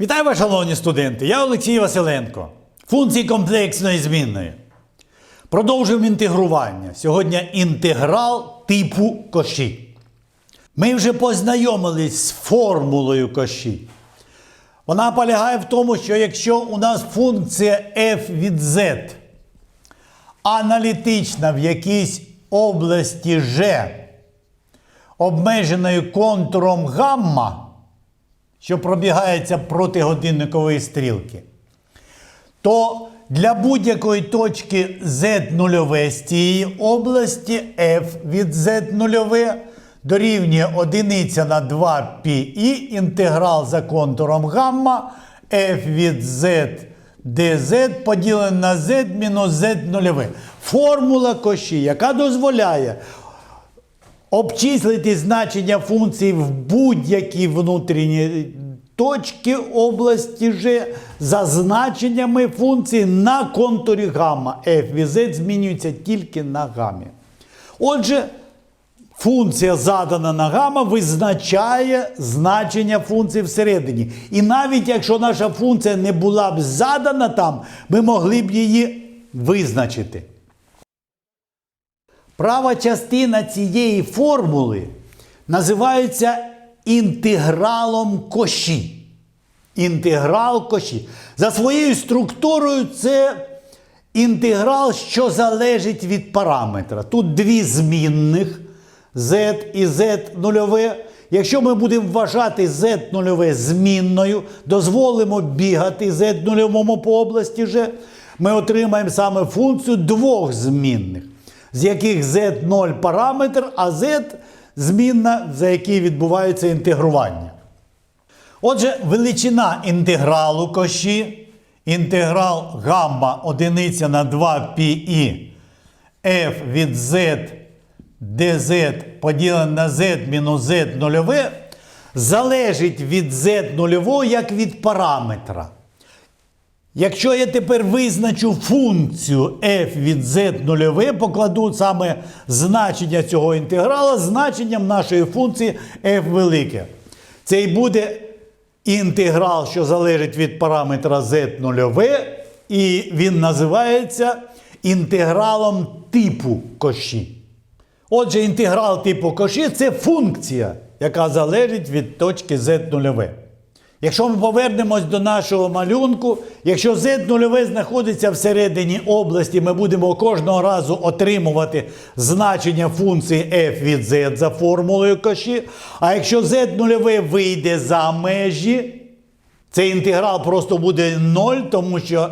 Вітаю вас, шановні студенти! Я Олексій Василенко. Функції комплексної змінної. Продовжуємо інтегрування. Сьогодні інтеграл типу коші. Ми вже познайомились з формулою коші. Вона полягає в тому, що якщо у нас функція f від z аналітична в якійсь області G, обмеженою контуром гамма, що пробігається проти годинникової стрілки, то для будь-якої точки z0 з цієї області f від z0 дорівнює 1 на 2 πi інтеграл за контуром гамма f від z dz поділене на z мінус z0. Формула коші, яка дозволяє обчислити значення функції в будь-якій внутрішній точці області G за значеннями функції на контурі гамма. f від z змінюється тільки на гамі. Отже, функція задана на гамма визначає значення функції всередині. І навіть якщо наша функція не була б задана там, ми могли б її визначити. Права частина цієї формули називається інтегралом коші. Інтеграл коші. За своєю структурою це інтеграл, що залежить від параметра. Тут дві змінних z і z нульове. Якщо ми будемо вважати z нульове змінною, дозволимо бігати z нульовому по області G, ми отримаємо саме функцію двох змінних, з яких z0 параметр, а z змінна, за який відбувається інтегрування. Отже, величина інтегралу коші, інтеграл гамма одиниця на 2 πi f від z dz поділене на z мінус z нульове, залежить від z нульового як від параметра. Якщо я тепер визначу функцію f від z нульове, покладу саме значення цього інтеграла значенням нашої функції f велике. Це і буде інтеграл, що залежить від параметра z нульове, і він називається інтегралом типу коші. Отже, інтеграл типу коші це функція, яка залежить від точки z нульове. Якщо ми повернемось до нашого малюнку, якщо z нульове знаходиться всередині області, ми будемо кожного разу отримувати значення функції f від z за формулою коші. А якщо z нульове вийде за межі, цей інтеграл просто буде 0, тому що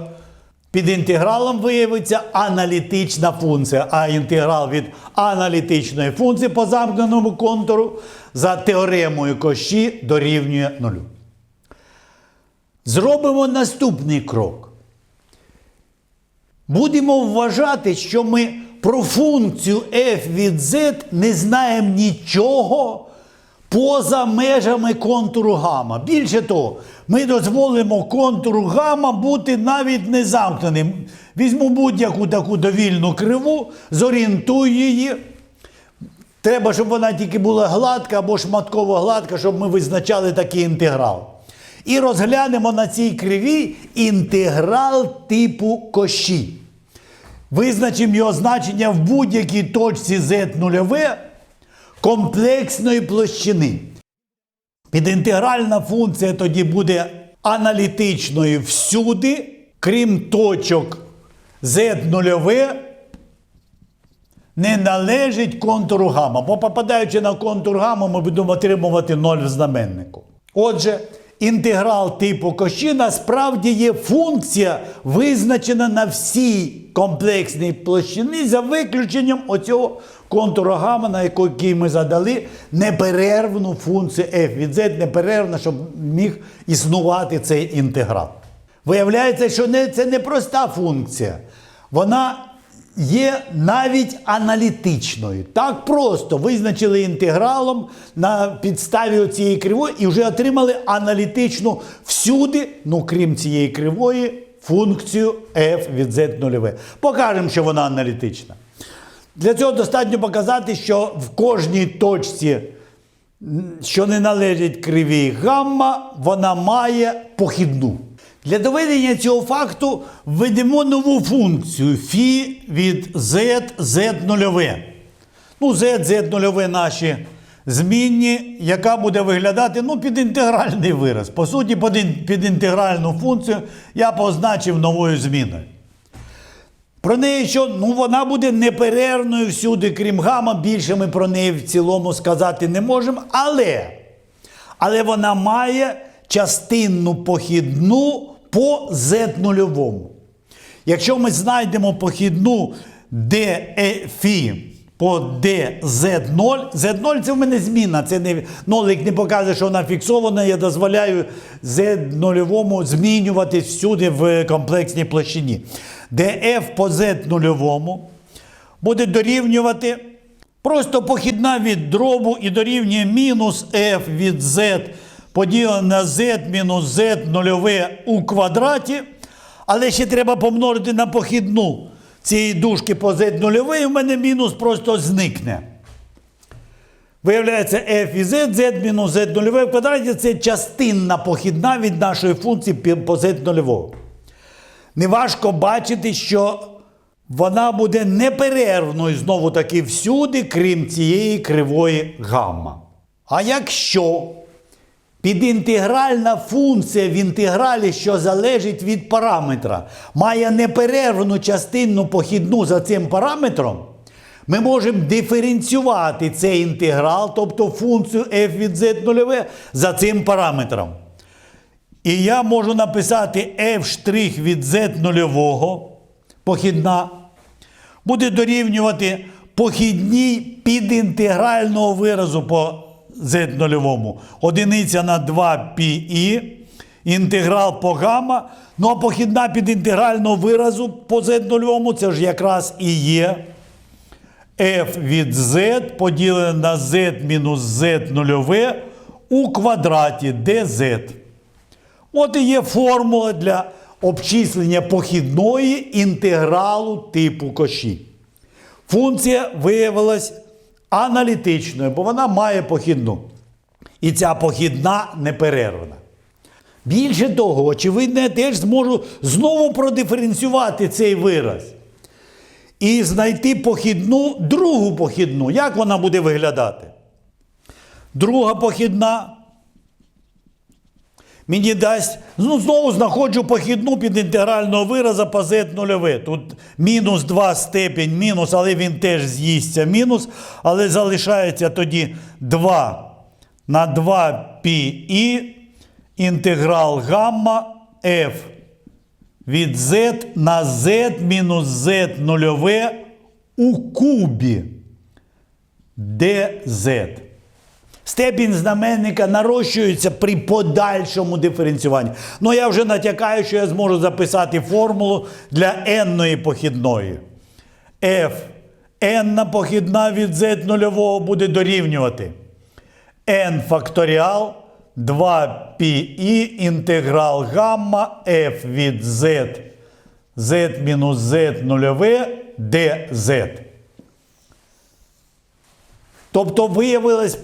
під інтегралом виявиться аналітична функція, а інтеграл від аналітичної функції по замкненому контуру за теоремою коші дорівнює нулю. Зробимо наступний крок. Будемо вважати, що ми про функцію f від z не знаємо нічого поза межами контуру гама. Більше того, ми дозволимо контуру гама бути навіть не замкненим. Візьму будь-яку таку довільну криву, зорієнтую її. Треба, щоб вона тільки була гладка або шматково гладка, щоб ми визначали такий інтеграл. І розглянемо на цій криві інтеграл типу коші. Визначимо його значення в будь-якій точці z нульове комплексної площини. Підінтегральна функція тоді буде аналітичною всюди, крім точок z нульове не належить контуру гамма. Бо попадаючи на контур гамма, ми будемо отримувати 0 в знаменнику. Отже, інтеграл типу коші насправді є функція, визначена на всій комплексній площині за виключенням оцього контуру гамма, на який ми задали неперервну функцію f від z, неперервно, щоб міг існувати цей інтеграл. Виявляється, що це не проста функція. Вона є навіть аналітичною. Так просто визначили інтегралом на підставі цієї кривої і вже отримали аналітичну всюди, ну крім цієї кривої, функцію f від z нульове. Покажемо, що вона аналітична. Для цього достатньо показати, що в кожній точці що не належить кривій гамма, вона має похідну. Для доведення цього факту введемо нову функцію φ від z, z нульове. Ну, z, z нульове наші змінні, яка буде виглядати ну, під інтегральний вираз. По суті, під інтегральну функцію я позначив новою зміною. Про неї що ну, вона буде неперервною всюди, крім гама. Більше ми про неї в цілому сказати не можемо. Але, але вона має частинну похідну по z нульовому. Якщо ми знайдемо похідну DFI по DZ0, Z0 це в мене зміна, це не нолик не показує, що вона фіксована. Я дозволяю Z0 змінюватись всюди в комплексній площині. DF по Z0 буде дорівнювати просто похідна від дробу і дорівнює мінус f від z поділене на z мінус z нульове у квадраті. Але ще треба помножити на похідну цієї дужки по z нульове, і в мене мінус просто зникне. Виявляється, f і z, z мінус z нульове в квадраті це частинна похідна від нашої функції по z нульового. Неважко бачити, що вона буде неперервною знову таки всюди, крім цієї кривої гамма. А якщо підінтегральна функція в інтегралі, що залежить від параметра, має неперервну частинну похідну за цим параметром, ми можемо диференціювати цей інтеграл, тобто функцію f від z нульове за цим параметром. І я можу написати f' від z нульового, похідна, буде дорівнювати похідній підінтегрального виразу по z нульовому. Одиниця на 2 πi, інтеграл по гамма. Ну а похідна підінтегрального виразу по z нульовому це ж якраз і є f від z поділене на z мінус z нульове у квадраті dz. От і є формула для обчислення похідної інтегралу типу коші. Функція виявилась аналітичною, бо вона має похідну. І ця похідна неперервна. Більше того, очевидно, я теж зможу знову продиференціювати цей вираз. І знайти похідну, другу похідну. Як вона буде виглядати? Друга похідна мені дасть, ну знову знаходжу похідну під інтегрального вираза по z нульове. Тут мінус 2 степень мінус, але він теж з'їсться мінус, але залишається тоді 2 на 2 πi інтеграл гамма f від z на z мінус z нульове у кубі dz. Степінь знаменника нарощується при подальшому диференціюванні. Ну я вже натякаю, що я зможу записати формулу для n-ної похідної. f n похідна від z нульового буде дорівнювати n факторіал 2 πi інтеграл гамма f від z z мінус z нульове dz. Тобто виявилось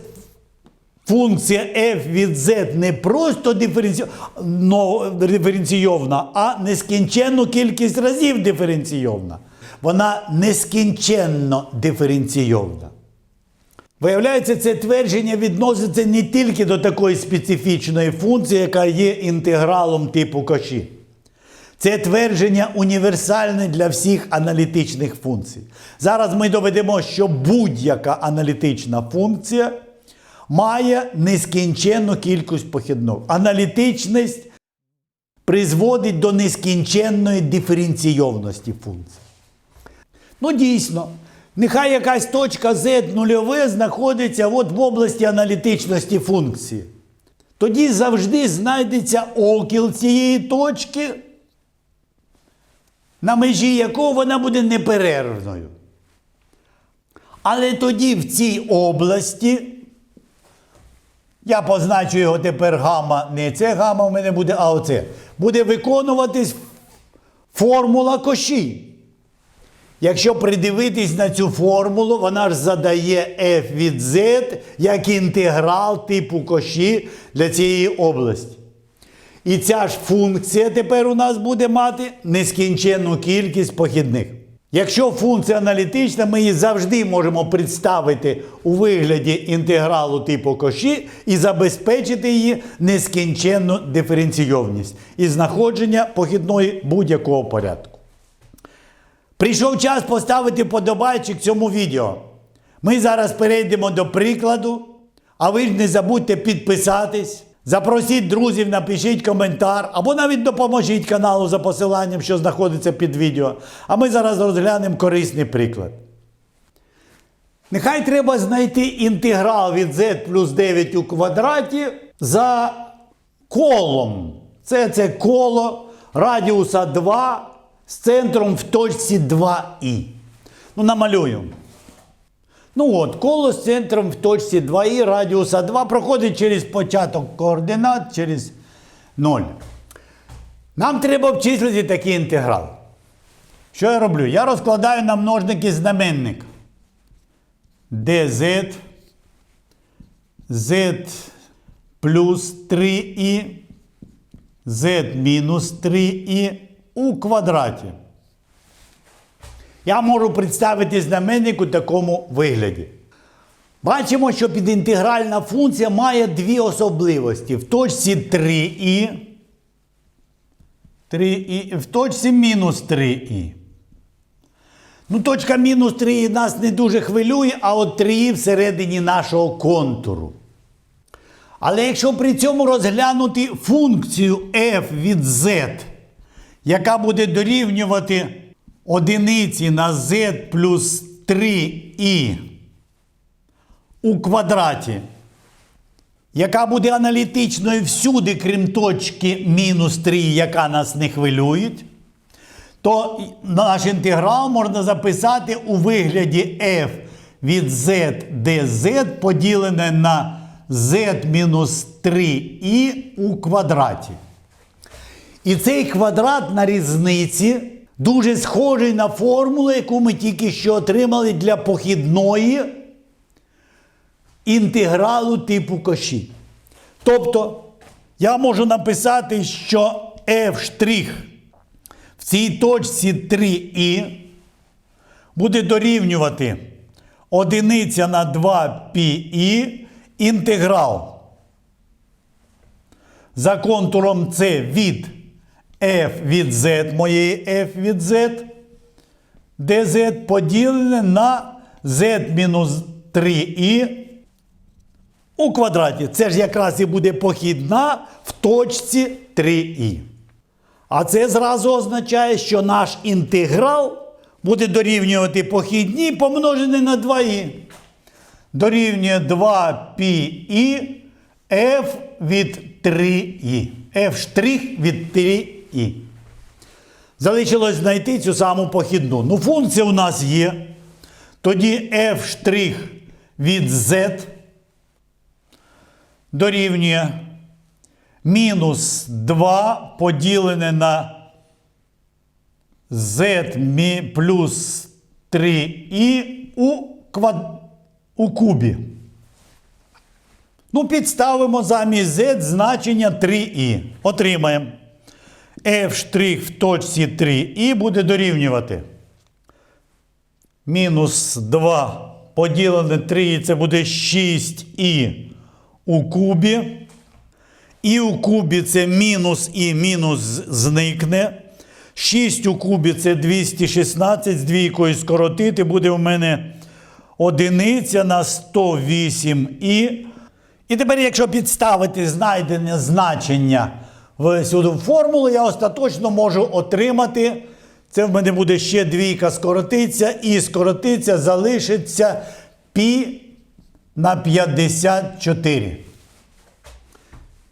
функція f від z не просто диференці... но- диференційовна, а нескінченну кількість разів диференційовна. Вона нескінченно диференційовна. Виявляється, це твердження відноситься не тільки до такої специфічної функції, яка є інтегралом типу коші. Це твердження універсальне для всіх аналітичних функцій. Зараз ми доведемо, що будь-яка аналітична функція має нескінченну кількість похідних. Аналітичність призводить до нескінченної диференційовності функції. Ну, дійсно, нехай якась точка z нульове знаходиться от в області аналітичності функції. Тоді завжди знайдеться окіл цієї точки, на межі якого вона буде неперервною. Але тоді в цій області, я позначу його тепер гамма, не це гамма в мене буде, а оце, буде виконуватись формула коші. Якщо придивитись на цю формулу, вона ж задає f від z як інтеграл типу коші для цієї області. І ця ж функція тепер у нас буде мати нескінченну кількість похідних. Якщо функція аналітична, ми її завжди можемо представити у вигляді інтегралу типу коші і забезпечити її нескінченну диференційовність і знаходження похідної будь-якого порядку. Прийшов час поставити подобайчик цьому відео. Ми зараз перейдемо до прикладу, а ви ж не забудьте підписатись, запросіть друзів, напишіть коментар або навіть допоможіть каналу за посиланням, що знаходиться під відео. А ми зараз розглянемо корисний приклад. Нехай треба знайти інтеграл від z плюс 9 у квадраті за колом. Це це коло радіуса 2 з центром в точці 2і. Ну, намалюємо. Ну от, коло з центром в точці 2і радіуса 2 проходить через початок координат через 0. Нам треба обчислити такий інтеграл. Що я роблю? Я розкладаю на множники знаменник dz z плюс 3і z мінус 3і у квадраті. Я можу представити знаменник у такому вигляді. Бачимо, що підінтегральна функція має дві особливості. В точці 3і, 3і в точці мінус 3і. Ну, точка мінус 3 нас не дуже хвилює, а от 3 всередині нашого контуру. Але якщо при цьому розглянути функцію f від z, яка буде дорівнювати одиниці на z плюс 3i у квадраті, яка буде аналітичною всюди, крім точки мінус 3, яка нас не хвилює, то наш інтеграл можна записати у вигляді f від z dz поділене на z мінус 3i у квадраті. І цей квадрат на різниці дуже схожий на формулу, яку ми тільки що отримали для похідної інтегралу типу коші. Тобто я можу написати, що f' в цій точці 3і буде дорівнювати одиниця на 2 πi інтеграл за контуром С від f від z моєї f від z, dz поділене на z мінус 3i у квадраті. Це ж якраз і буде похідна в точці 3i. А це зразу означає, що наш інтеграл буде дорівнювати похідні помножене на 2i. Дорівнює 2πi f від 3i. f' від 3i. Залишилось знайти цю саму похідну. Ну, функція у нас є. Тоді f' від z дорівнює мінус 2 поділене на z плюс 3i у, квад... у кубі. Ну, підставимо замість z значення 3i. Отримаємо. F' в точці 3i буде дорівнювати. Мінус 2 поділене 3 це буде 6i у кубі. І у кубі це мінус і мінус зникне. 6 у кубі це 216, з двійкою скоротити. Буде у мене одиниця на 108 і. І тепер, якщо підставити знайдене значення в сюди формулу, я остаточно можу отримати. Це в мене буде ще двійка скоротиться, і скоротиться, залишиться пі на 54.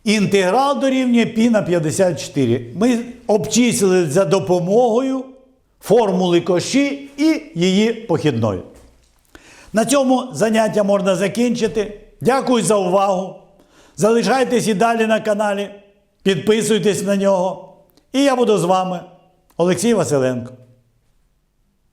Інтеграл дорівнює π на 54. Ми обчислили за допомогою формули коші і її похідної. На цьому заняття можна закінчити. Дякую за увагу. Залишайтесь і далі на каналі, підписуйтесь на нього. І я буду з вами, Олексій Василенко.